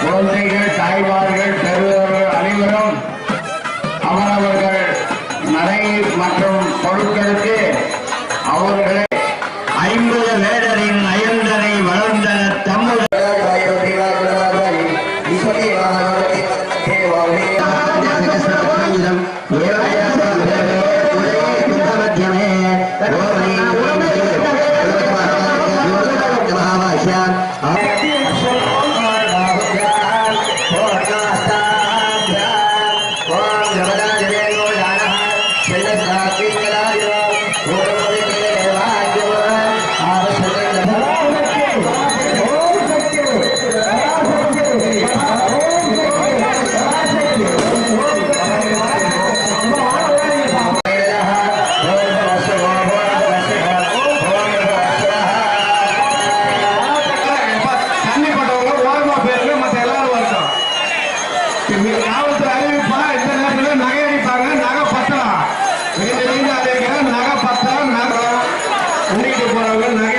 குழந்தைகள் தாய்மார்கள் பெறுவர்கள் அனைவரும் அவரவர்கள் நடை மற்றும் பொருட்களுக்கு அவர்களை ஐம்பது Obrigado. நகை பத்தலாம் நகை உண்டிக்கிட்டு போறவங்க